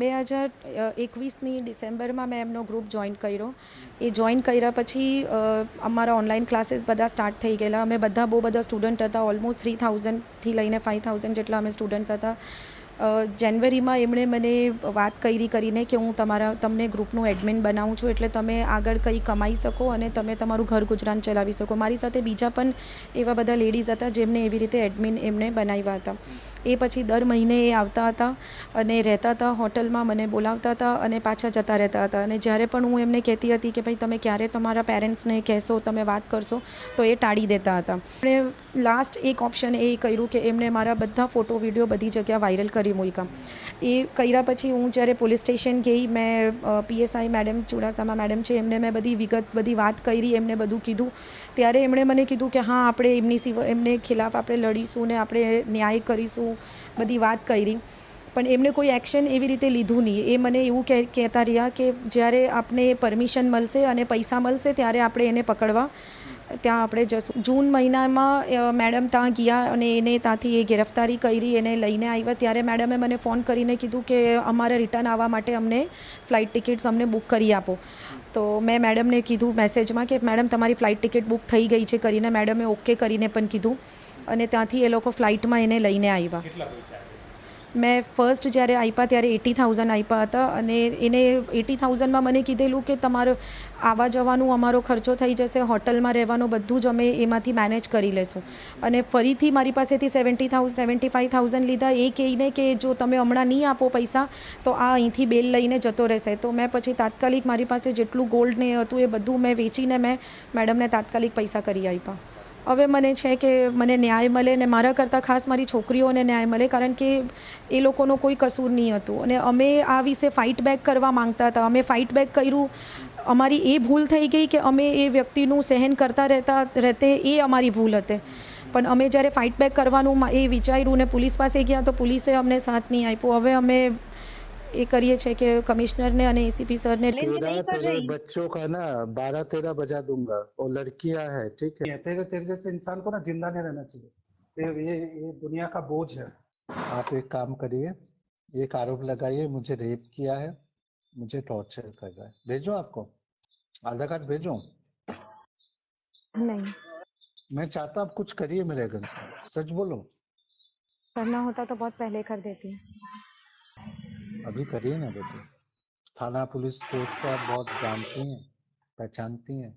બે હજાર એકવીસની ડિસેમ્બરમાં મેં એમનો ગ્રુપ જોઈન કર્યો. એ જોઈન કર્યા પછી અમારા ઓનલાઈન ક્લાસીસ બધા સ્ટાર્ટ થઈ ગયેલા. અમે બધા બહુ બધા સ્ટુડન્ટ હતા. ઓલમોસ્ટ થ્રી થાઉઝન્ડથી લઈને ફાઇવ થાઉઝન્ડ જેટલા અમે સ્ટુડન્ટ્સ હતા. જાન્યુઆરીમાં એમણે મને વાત કરી કરીને કે હું તમારા, તમને ગ્રુપનું એડમિન બનાવું છું એટલે તમે આગળ કંઈ કમાઈ શકો અને તમે તમારું ઘર ગુજરાન ચલાવી શકો. મારી સાથે બીજા પણ એવા બધા લેડીઝ હતા જેમને એવી રીતે એડમિન એમણે બનાવ્યા હતા. એ પછી દર મહિને એ આવતા હતા અને રહેતા હતા હોટલમાં, મને બોલાવતા હતા અને પાછા જતા રહેતા હતા. અને જ્યારે પણ હું એમને કહેતી હતી કે ભાઈ, તમે ક્યારે તમારા પેરેન્ટ્સને કહેશો, તમે વાત કરશો તો એ ટાળી દેતા હતા. એમણે લાસ્ટ એક ઓપ્શન એ કર્યું કે એમણે મારા બધા ફોટો વીડિયો બધી જગ્યા વાયરલ કરી મૂક્યા એ કર્યા પછી હું જ્યારે પોલીસ સ્ટેશન ગઈ, મેં પીએસઆઈ મેડમ, ચુડાસામા મેડમ છે, એમને મેં બધી વિગત, બધી વાત કરી, એમને બધું કીધું. ત્યારે એમણે મને કીધું કે હા, આપણે એમની સિવાય એમને ખિલાફ આપણે લડીશું ને આપણે ન્યાય કરીશું, બધી વાત કરી. પણ એમને કોઈ એક્શન એવી રીતે લીધું નહીં. એ મને એવું કહે કહેતા રહ્યા કે જ્યારે આપને પરમિશન મળશે અને પૈસા મળશે, ત્યારે આપણે એને પકડવા ત્યાં આપણે જશું. જૂન મહિનામાં મેડમ ત્યાં ગયા અને એને ત્યાંથી એ ગિરફ્તારી કરી, એને લઈને આવ્યા. ત્યારે મેડમે મને ફોન કરીને કીધું કે અમારે રિટર્ન આવવા માટે અમને ફ્લાઇટ ટિકિટ્સ અમને બુક કરી આપો. તો મેં મેડમને કીધું મેસેજમાં કે, મેડમ, તમારી ફ્લાઇટ ટિકિટ બુક થઈ ગઈ છે, કરીને મેડમે ઓકે કરીને પણ કીધું. અને ત્યાંથી એ લોકો ફ્લાઇટમાં એને લઈને આવ્યા? મેં ફર્સ્ટ જ્યારે આપ્યા ત્યારે એટી થાઉઝન્ડ આપ્યા હતા અને એને એટી થાઉઝન્ડમાં મને કીધેલું કે તમારો આવવા જવાનું અમારો ખર્ચો થઈ જશે, હોટલમાં રહેવાનું બધું જ અમે એમાંથી મેનેજ કરી લેશું. અને ફરીથી મારી પાસેથી seventy thousand seventy five thousand લીધા. એ કહીને કે જો તમે હમણાં નહીં આપો પૈસા, તો આ અહીંથી બેલ લઈને જતો રહેશે. તો મેં પછી તાત્કાલિક મારી પાસે જેટલું ગોલ્ડ ને હતું એ બધું મેં વેચીને મેં મેડમને તાત્કાલિક પૈસા કરી આપ્યા હવે મને છે કે મને ન્યાય મળે ને મારા કરતાં ખાસ મારી છોકરીઓને ન્યાય મળે, કારણ કે એ લોકોનો કોઈ કસૂર નહીં હતું. અને અમે આ વિશે ફાઇટ બેક કરવા માંગતા હતા. અમે ફાઇટ બેક કર્યું. અમારી એ ભૂલ થઈ ગઈ કે અમે એ વ્યક્તિનું સહન કરતા રહેતા, રહેતે એ અમારી ભૂલ હતી. પણ અમે જ્યારે ફાઇટ બેક કરવાનું એ વિચાર્યું ને પોલીસ પાસે ગયા તો પોલીસે અમને સાથ નહીં આપ્યો. હવે અમે એ કરીએ છીએ કે કમિશનરને અને એસીપી સરને चैलेंज तेरह नहीं कर तेरह रही बच्चों का ना बारह तेरह बजा दूंगा और लड़कियां है ठीक है तेरे तेरे जैसे इंसान को ना जिंदा नहीं रहना चाहिए ये ये ये दुनिया का बोझ है आप एक काम करिए एक आरोप लगाइए मुझे रेप किया है मुझे टॉर्चर कर रहा है भेजो आपको आधार कार्ड भेजो नहीं मैं चाहता आप कुछ करिए मेरे घर से सच बोलो करना होता तो बहुत पहले कर देती अभी करिए ना बेटे थाना पुलिस कोर्ट को आप बहुत जानती हैं पहचानती हैं